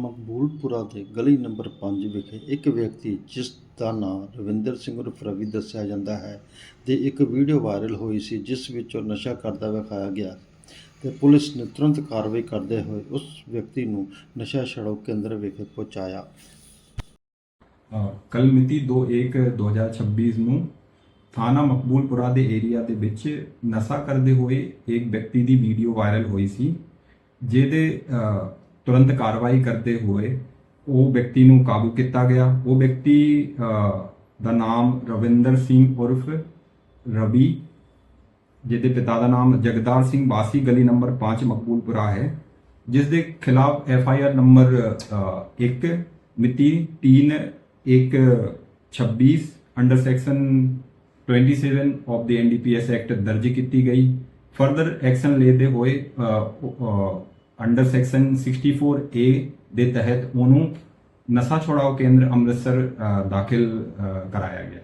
ਮਕਬੂਲਪੁਰਾ ਦੇ ਗਲੀ ਨੰਬਰ 5 ਵਿਖੇ ਇੱਕ ਵਿਅਕਤੀ, ਜਿਸ ਦਾ ਨਾਮ ਰਵਿੰਦਰ ਸਿੰਘ ਉਰਫ ਰਵੀ ਦੱਸਿਆ ਜਾਂਦਾ ਹੈ ਤੇ ਇੱਕ ਵੀਡੀਓ ਵਾਇਰਲ ਹੋਈ ਸੀ, ਜਿਸ ਵਿੱਚ ਉਹ ਨਸ਼ਾ ਕਰਦਾ ਵਿਖਾਇਆ ਗਿਆ ਤੇ ਪੁਲਿਸ ਨੇ ਤੁਰੰਤ ਕਾਰਵਾਈ ਕਰਦੇ ਹੋਏ ਉਸ ਵਿਅਕਤੀ ਨੂੰ ਨਸ਼ਾ ਛਡਾਊ ਕੇਂਦਰ ਵਿਖੇ ਪਹੁੰਚਾਇਆ। ਕੱਲ ਮਿਤੀ 2/1/2026 ਨੂੰ ਥਾਣਾ ਮਕਬੂਲਪੁਰਾ ਦੇ ਏਰੀਆ ਦੇ ਵਿੱਚ ਨਸ਼ਾ ਕਰਦੇ ਹੋਏ ਇੱਕ ਵਿਅਕਤੀ ਦੀ ਵੀਡੀਓ ਵਾਇਰਲ ਹੋਈ ਸੀ, ਜਿਹਦੇ ਤੁਰੰਤ ਕਾਰਵਾਈ ਕਰਦੇ ਹੋਏ ਉਹ ਵਿਅਕਤੀ ਨੂੰ ਕਾਬੂ ਕੀਤਾ ਗਿਆ। ਉਹ ਵਿਅਕਤੀ ਦਾ ਨਾਮ ਰਵਿੰਦਰ ਸਿੰਘ ਉਰਫ ਰਵੀ, ਜਿਹਦੇ ਪਿਤਾ ਦਾ ਨਾਮ ਜਗਦਾਰ ਸਿੰਘ ਬਾਸੀ, ਗਲੀ ਨੰਬਰ 5 ਮਕਬੂਲਪੁਰਾ ਹੈ ਜਿਸ ਦੇ ਖਿਲਾਫ ਐਫ ਆਈ ਆਰ ਨੰਬਰ 1 ਮਿਤੀ 3 1 26 under section 27 of the NDPS act ਦਰਜ ਕੀਤੀ ਗਈ। ਫਰਦਰ ਐਕਸ਼ਨ ਲੈਦੇ ਹੋਏ ਅੰਡਰ ਸੈਕਸ਼ਨ 64 ਏ ਦੇ ਤਹਿਤ ਉਹਨੂੰ ਨਸ਼ਾ ਛੁਡਾਓ ਕੇਂਦਰ ਅੰਮ੍ਰਿਤਸਰ ਅ, ਦਾਖਲ ਕਰਾਇਆ ਗਿਆ।